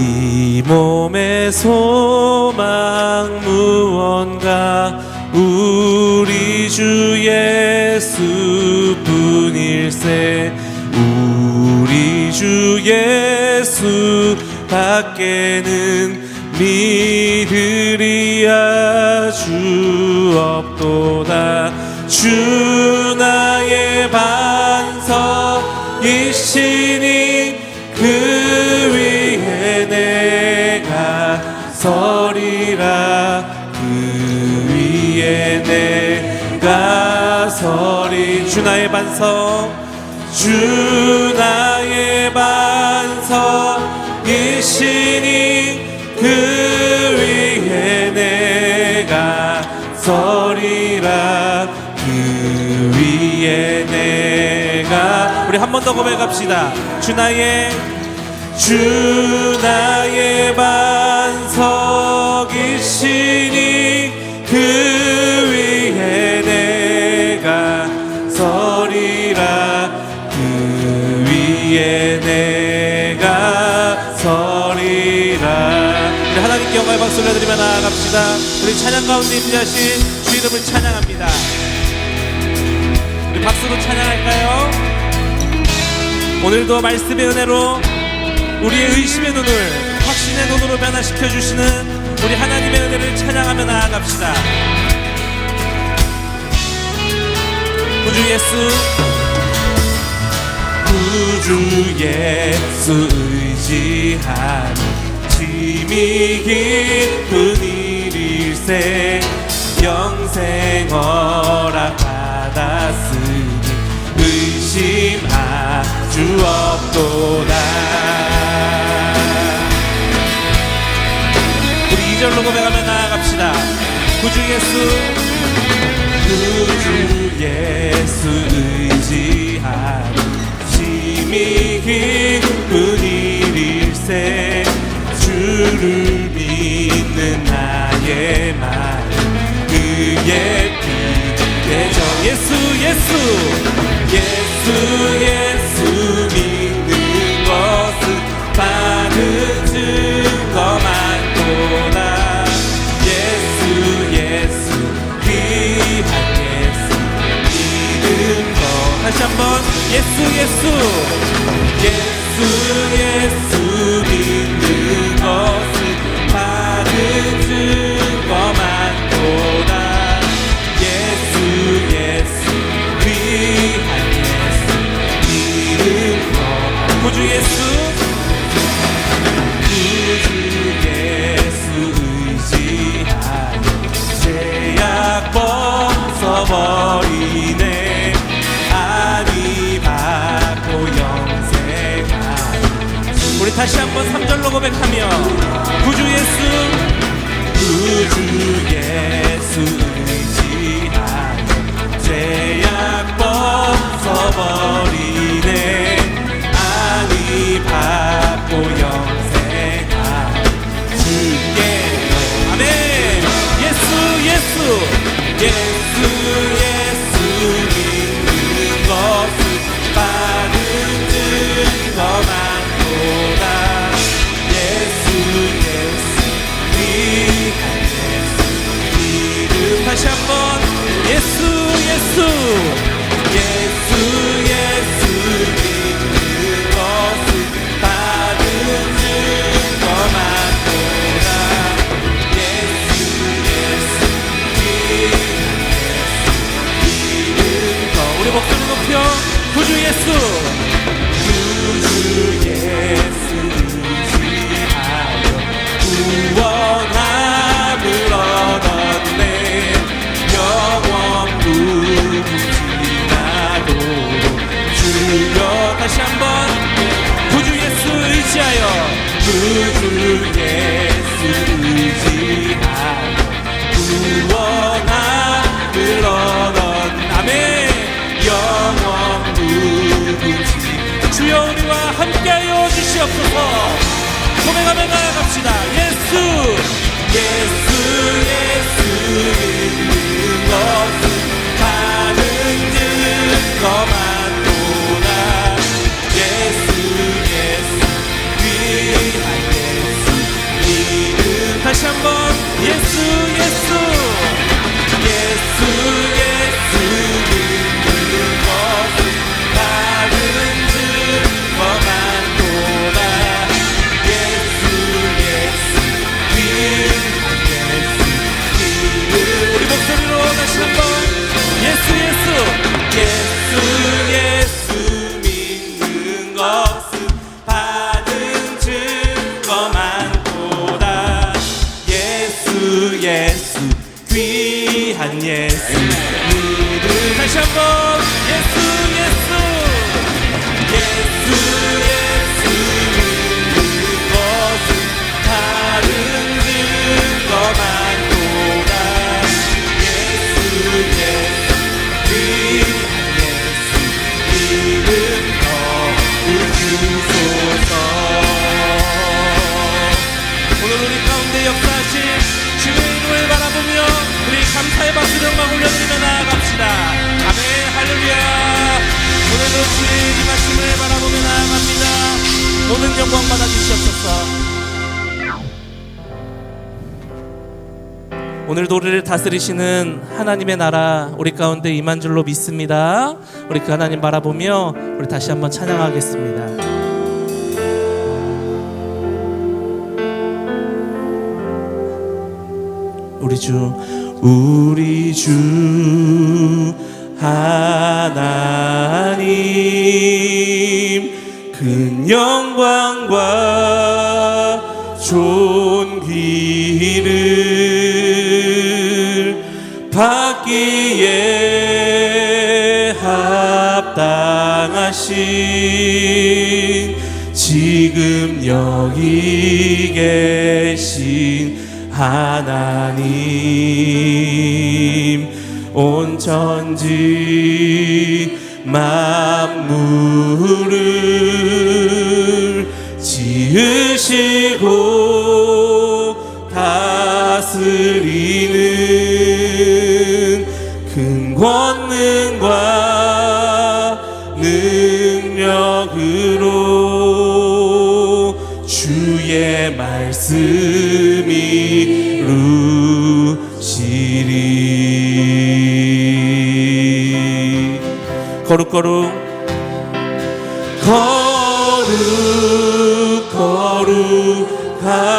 이 몸의 소망 무언가 우리 주 예수뿐일세. 우리 주 예수 밖에는 믿으리야 주 없도다. 주 나의 반석이시니 주 나의 반석 주 나의 반석이시니 그 위에 내가 서리라. 그 위에 내가. 우리 한 번 더 고백합시다. 주 나의 주 나의 반석이시니 그 영광의 박수 올려드리며 나아갑시다 우리 찬양 가운데 임재하신 주 이름을 찬양합니다 우리 박수로 찬양할까요? 오늘도 말씀의 은혜로 우리의 의심의 눈을 확신의 눈으로 변화시켜 주시는 우리 하나님의 은혜를 찬양하며 나아갑시다. 구주 예수, 구주 예수 의지하는 짐이 깊은 일일세 영생 허락 받았으니 의심할 주 없도다. 우리 2절로 고백하며 나아갑시다. 구주 예수 구주 예수 의지하는 심히 깊은 일일세 믿는 나의 마음 그의 피 대적 예수 예수. 예수 예수 믿 예수 구주 예수 의지하여 죄악 벗어버리네. 아니 받고 영생하여 우리 다시 한번 3절로 고백하며 구주 예수 구주 예수 누구지 주여 우리와 함께하여 주시옵소서. 고백하며 나아갑시다. 예수 예수 예수 믿는 것은 다른 일 것만 보나. 예수 예수 위할 예수 믿음 다시 한번 예수 예수. 증거 많도다. 예수 예수 귀한 예수 나아갑시다. 아멘 할렐루야. 오늘도 주의 이 말씀을 바라보며 나아갑니다. 모든 영광 받아주시옵소서. 오늘도 우리를 다스리시는 하나님의 나라 우리 가운데 임한 줄로 믿습니다. 우리 그 하나님 바라보며 우리 다시 한번 찬양하겠습니다. 우리 주 우리 주 하나님 큰 영광과 존귀를 받기에 합당하신 지금 여기 계신 하나님 온 천지 만물을 거룩거룩 거룩 거룩하다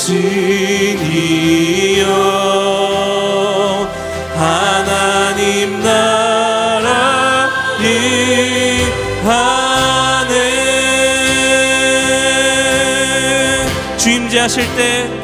전능하시니여. 하나님 나라 임하네. 주임제하실 때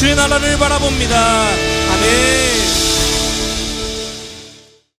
주의 나라를 바라봅니다. 아멘.